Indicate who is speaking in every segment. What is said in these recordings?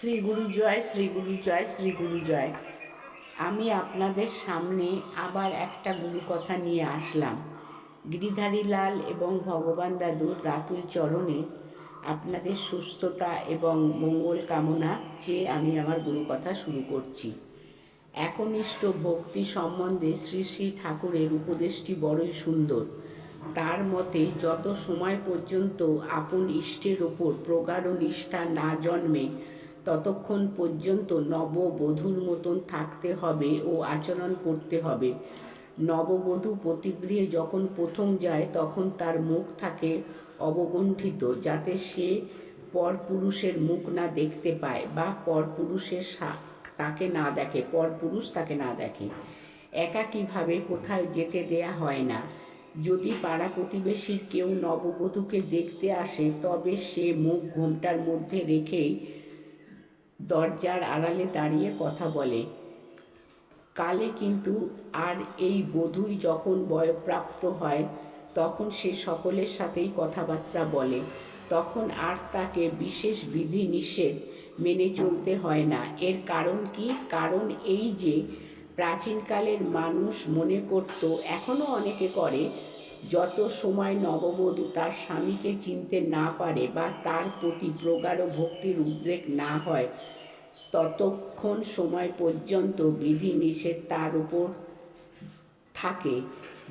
Speaker 1: শ্রী গুরু জয়, শ্রী গুরু জয়, শ্রী গুরু জয়। আমি আপনাদের সামনে আবার একটা গুরু কথা নিয়ে আসলাম। গিরিধারী লাল এবং ভগবান দাদুর রাতুল চরণে আপনাদের সুস্থতা এবং মঙ্গল কামনা চেয়ে আমি আমার গুরু কথা শুরু করছি। একনিষ্ঠ ভক্তি সম্বন্ধে শ্রী শ্রী ঠাকুরের উপদেশটি বড়ই সুন্দর। তার মতে, যত সময় পর্যন্ত আপন ইষ্টের ওপর প্রগাঢ় নিষ্ঠা না জন্মে ততক্ষণ পর্যন্ত নববধূর মতন থাকতে হবে ও আচরণ করতে হবে। নববধূ প্রতিগৃহে যখন প্রথম যায়, তখন তার মুখ থাকে অবগুণ্ঠিত যাতে সে পরপুরুষের মুখ না দেখতে পায় বা পরপুরুষের তাকে না দেখে, পরপুরুষ তাকে না দেখে। একাকীভাবে কোথাও যেতে দেয়া হয় না। যদি পাড়া প্রতিবেশীর কেউ নববধূকে দেখতে আসে, তবে সে মুখ ঘোমটার মধ্যে রেখেই দরজার আড়ালে দাঁড়িয়ে কথা বলে। কালে কিন্তু আর এই বধূই যখন বয়প্রাপ্ত হয়, তখন সে সকলের সাথেই কথাবার্তা বলে। তখন আর তাকে বিশেষ বিধি নিষেধ মেনে চলতে হয় না। এর কারণ কি? কারণ এই যে প্রাচীনকালের মানুষ মনে করত, এখনও অনেকে করে যত সময় নববধূ তার স্বামীকে চিনতে না পারে বা তার প্রতি প্রগাঢ় ভক্তির উদ্রেক না হয়, ততক্ষণ সময় পর্যন্ত বিধি নিষেধ তার উপর থাকে।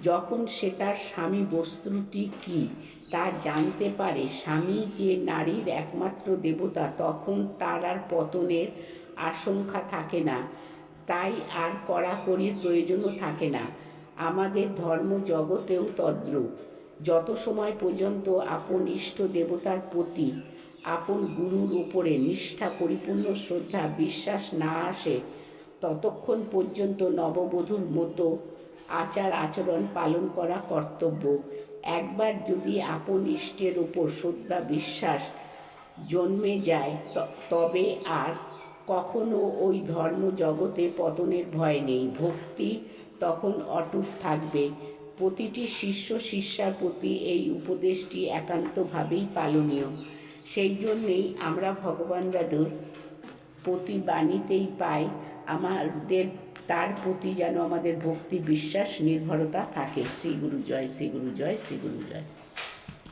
Speaker 1: যখন সে তার স্বামী বস্তুটি কি তা জানতে পারে, স্বামী যে নারীর একমাত্র দেবতা, তখন তার আর পতনের আশঙ্কা থাকে না। তাই আর কড়াকড়ির প্রয়োজনও থাকে না। আমাদের ধর্ম জগতেও তদ্রূপ। যত সময় পর্যন্ত আপন ইষ্ট দেবতার প্রতি আপন গুরুর উপরে নিষ্ঠা, পরিপূর্ণ শ্রদ্ধা, বিশ্বাস না আসে, ততক্ষণ পর্যন্ত নববধূর মতো আচার আচরণ পালন করা কর্তব্য। একবার যদি আপন ইষ্টের উপর শ্রদ্ধা, বিশ্বাস জন্মে যায় তবে আর কখনো ওই ধর্ম জগতে পতনের ভয় নেই। ভক্তি তখন অটুট থাকবে। প্রতিটি শিষ্য শিষ্যার প্রতি এই উপদেশটি একান্তভাবেই পালনীয়। সেই জন্যেই আমরা ভগবান দাদুর প্রতি বাণীতেই পাই, আমাদের, তার প্রতি যেন আমাদের ভক্তি বিশ্বাস নির্ভরতা থাকে। শ্রী গুরু জয় শ্রী গুরু জয় শ্রী গুরু জয়।